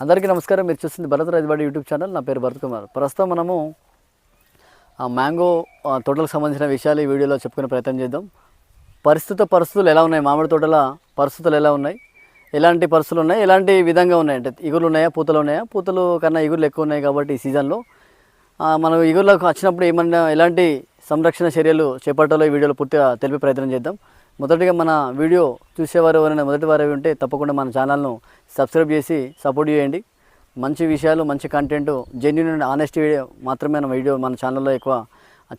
అందరికీ నమస్కారం. మీరు చూస్తుంది భరత్ రాజవాడి యూట్యూబ్ ఛానల్. నా పేరు భరత్ కుమార్. ప్రస్తుతం మనము మ్యాంగో తోటలకు సంబంధించిన విషయాలు ఈ వీడియోలో చెప్పుకునే ప్రయత్నం చేద్దాం. పరిస్థితి పరిస్థితులు ఎలా ఉన్నాయి? మామిడి తోటల పరిస్థితులు ఎలా ఉన్నాయి? ఎలాంటి పరిస్థితులు ఉన్నాయి? ఎలాంటి విధంగా ఉన్నాయి? అంటే ఇగురులు ఉన్నాయా? పూతలు ఉన్నాయా? పూతలు కన్నా ఇగురులు ఎక్కువ ఉన్నాయి కాబట్టి ఈ సీజన్లో. మనం ఇగురులకు వచ్చినప్పుడు ఏమన్నా ఎలాంటి సంరక్షణ చర్యలు చేపట్టాలో ఈ వీడియోలో పూర్తిగా తెలిపే ప్రయత్నం చేద్దాం. మొదటిగా మన వీడియో చూసేవారు ఎవరైనా మొదటి వారు ఉంటే తప్పకుండా మన ఛానల్ను సబ్స్క్రైబ్ చేసి సపోర్ట్ చేయండి. మంచి విషయాలు మంచి content genuine and honest video మాత్రమే మన వీడియో మన ఛానల్లో ఎక్కువ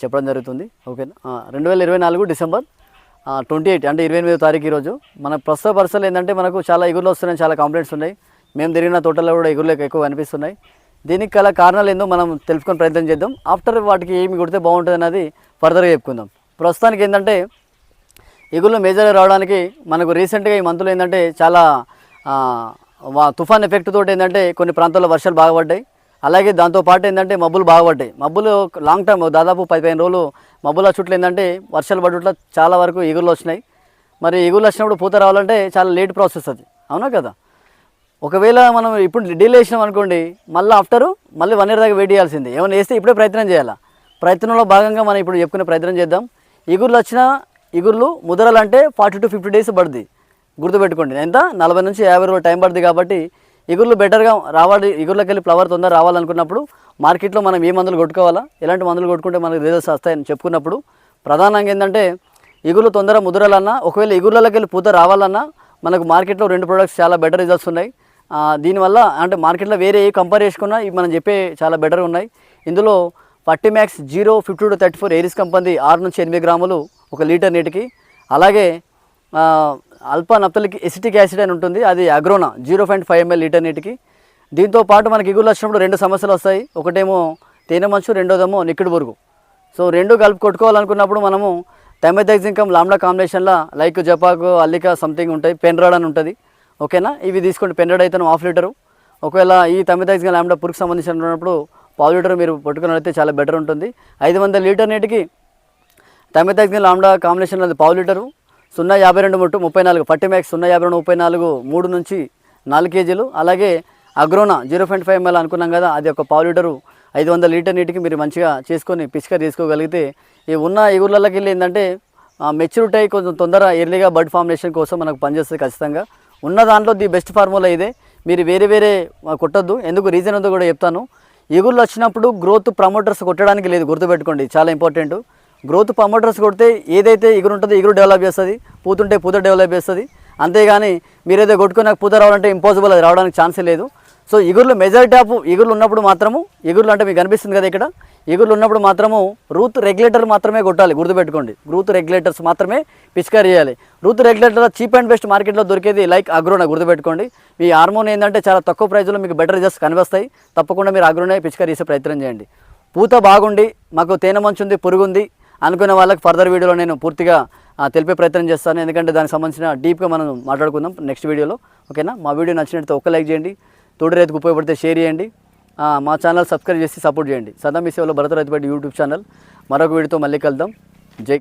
చెప్పడం జరుగుతుంది. ఓకే రెండు వేల ఇరవై నాలుగు డిసెంబర్ ట్వంటీ ఎయిట్ అంటే ఇరవై ఎనిమిదో తారీఖు ఈరోజు. మన ప్రస్తుత పరిస్థితులు ఏంటంటే మనకు చాలా ఎగురులు వస్తున్నాయి చాలా కంప్లైంట్స్ ఉన్నాయి. మేము తిరిగిన తోటల్లో కూడా ఎగురులు ఎక్కువ కనిపిస్తున్నాయి. దీనికి గల కారణాలు ఏందో మనం తెలుసుకొని ప్రయత్నం చేద్దాం. ఆఫ్టర్ వాటికి ఏమి కొడితే బాగుంటుంది అనేది ఫర్దర్గా చెప్పుకుందాం. ప్రస్తుతానికి ఏంటంటే ఎగుళ్ళు మేజర్గా రావడానికి మనకు రీసెంట్గా ఈ మంత్లో ఏంటంటే చాలా వా- తుఫాన్ ఎఫెక్ట్ తోటి ఏంటంటే కొన్ని ప్రాంతాల్లో వర్షాలు బాగా పడ్డాయి. అలాగే దాంతో పాటు ఏంటంటే మబ్బులు బాగా పడ్డాయి. మబ్బులు లాంగ్ టైం దాదాపు పదిహేను రోజులు మబ్బుల చుట్టూ ఏంటంటే వర్షాలు పడుట్ల చాలా వరకు ఎగురులు వచ్చినాయి. మరి ఎగురులు వచ్చినప్పుడు పూత రావాలంటే చాలా లేట్ ప్రాసెస్ అది. అవునా కదా? ఒకవేళ మనం ఇప్పుడు డీల్ వేసినాం అనుకోండి మళ్ళీ ఆఫ్టర్ మళ్ళీ వన్ ఇయర్ దాకా వెయిట్ చేయాల్సిందే. ఏమైనా వేస్తే ఇప్పుడే ప్రయత్నం చేయాలా? ప్రయత్నంలో భాగంగా మనం ఇప్పుడు చెప్పుకునే ప్రయత్నం చేద్దాం. ఇగుర్లు వచ్చినా ఇగుర్లు ముదరాలంటే ఫార్టీ టు ఫిఫ్టీ డేస్ పడుతుంది గుర్తుపెట్టుకోండి ఎంత? నలభై నుంచి యాభై రోజులు టైం పడుతుంది కాబట్టి ఇగుర్లు బెటర్గా రావాలి ఇగుర్లోకి వెళ్ళి ఫ్లవర్ తొందర రావాలనుకున్నప్పుడు మార్కెట్లో మనం ఏ మందులు కొట్టుకోవాలా? ఎలాంటి మందులు కొట్టుకుంటే మనకు రిజల్ట్స్ వస్తాయని చెప్పుకున్నప్పుడు ప్రధానంగా ఏంటంటే ఇగుర్లు తొందర ముదరాలన్నా ఒకవేళ ఇగుర్లలోకి వెళ్ళి పూత రావాలన్నా మనకు మార్కెట్లో రెండు ప్రొడక్ట్స్ చాలా బెటర్ రిజల్ట్స్ ఉన్నాయి. దీనివల్ల అంటే మార్కెట్లో వేరే ఏ కంపేర్ చేసుకున్నా ఇవి మనం చెప్పే చాలా బెటర్ ఉన్నాయి. ఇందులో పట్టి max zero fifty two thirty four Aries company ఆరు నుంచి ఎనిమిది గ్రాములు ఒక లీటర్ నీటికి. అలాగే అల్పా నప్తలిక్ ఎసిటిక్ యాసిడ్ అని ఉంటుంది. అది అగ్రోనా zero point five ML litre నీటికి. దీంతో పాటు మనకి ఇగులు వచ్చినప్పుడు రెండు సమస్యలు వస్తాయి. ఒకటేమో తేనె మంచు రెండోదేమో నిక్కిడి పురుగు సో రెండు కలిపి కొట్టుకోవాలనుకున్నప్పుడు మనము టెమెథాక్సింకమ్ లామ్డా కాంబినేషన్లో లైక్ జపాకు అల్లిక సంథింగ్ ఉంటాయి. పెన్రాడ్ అని ఉంటుంది. ఓకేనా? ఇవి తీసుకోండి. పెన్రాడ్ అయితే హాఫ్ లీటరు. ఒకవేళ ఈ టెమెథాక్సింకమ్ లామ్డా పురుగు సంబంధించినప్పుడు పావు లీటర్ మీరు పట్టుకున్నట్లయితే చాలా బెటర్ ఉంటుంది. ఐదు వందల లీటర్ నీటికి టమెటాక్సిన్ లాండా కాంబినేషన్ అది పావు లీటరు సున్నా యాభై రెండు ముట్టు ముప్పై నాలుగు పట్టి మ్యాక్స్ సున్నా యాభై రెండు ముప్పై నాలుగు మూడు నుంచి నాలుగు కేజీలు. అలాగే అగ్రోనా జీరో పాయింట్ ఫైవ్ ఎంఎల్ అనుకున్నాం కదా అది ఒక పావు లీటరు ఐదు వందల లీటర్ నీటికి మీరు మంచిగా చేసుకొని పిసిక తీసుకోగలిగితే ఈ ఉన్న ఎగుర్లకి వెళ్ళి ఏంటంటే మెచ్యూరిటీ అయ్యి కొంచెం తొందర ఎర్లీగా బర్డ్ ఫార్మేషన్ కోసం మనకు పనిచేస్తుంది ఖచ్చితంగా. ఉన్న దాంట్లో ది బెస్ట్ ఫార్ములా ఇదే. మీరు వేరే వేరే కొట్టద్దు. ఎందుకు? రీజన్ ఉందో కూడా చెప్తాను. ఎగుర్లు వచ్చినప్పుడు గ్రోత్ ప్రమోటర్స్ కొట్టడానికి లేదు గుర్తుపెట్టుకోండి. చాలా ఇంపార్టెంట్. గ్రోత్ ప్రమోటర్స్ కొడితే ఏదైతే ఇగురు ఉంటుందో ఎగురు డెవలప్ చేస్తుంది పూతుంటే పూత డెవలప్ చేస్తుంది. అంతేగాని మీరేదో కొట్టుకుని పూత రావాలంటే ఇంపాసిబుల్ అది రావడానికి ఛాన్సే లేదు. సో ఇగుర్లు మెజారిటీ ఆఫ్ ఎగురులు ఉన్నప్పుడు మాత్రము ఎగురులు అంటే మీకు కనిపిస్తుంది కదా ఇక్కడ ఎగురులు ఉన్నప్పుడు మాత్రము రూత్ రెగ్యులేటర్ మాత్రమే కొట్టాలి గుర్తుపెట్టుకోండి. రూత్ రెగ్యులేటర్స్ మాత్రమే పిచికారీ చేయాలి. Root regulator cheap and best మార్కెట్లో దొరికేది లైక్ అగ్రోనా గుర్తుపెట్టుకోండి. మీ హార్మోన్ ఏంటంటే చాలా తక్కువ ప్రైస్లో మీకు బెటర్ రిజల్ట్స్ కనిపిస్తాయి. తప్పకుండా మీరు అగ్రోనే పిచికారీ చేసే ప్రయత్నం చేయండి. పూత బాగుండి మాకు తేనె మంచు ఉంది పురుగు ఉంది అనుకునే వాళ్ళకి ఫర్దర్ వీడియోలో నేను పూర్తిగా తెలిపే ప్రయత్నం చేస్తాను. ఎందుకంటే దానికి సంబంధించిన డీప్గా మనం మాట్లాడుకుందాం నెక్స్ట్ వీడియోలో ఓకేనా మా వీడియో నచ్చినట్టు ఒక లైక్ చేయండి. తోడు రైతుకు ఉపయోగపడితే షేర్ చేయండి. మా ఛానల్ సబ్స్క్రైబ్ చేసి సపోర్ట్ చేయండి. సదా మీ సేవలో భరత రైతుపేట యూట్యూబ్ ఛానల్ మరొక వీడియోతో మళ్ళీ కలుద్దాం.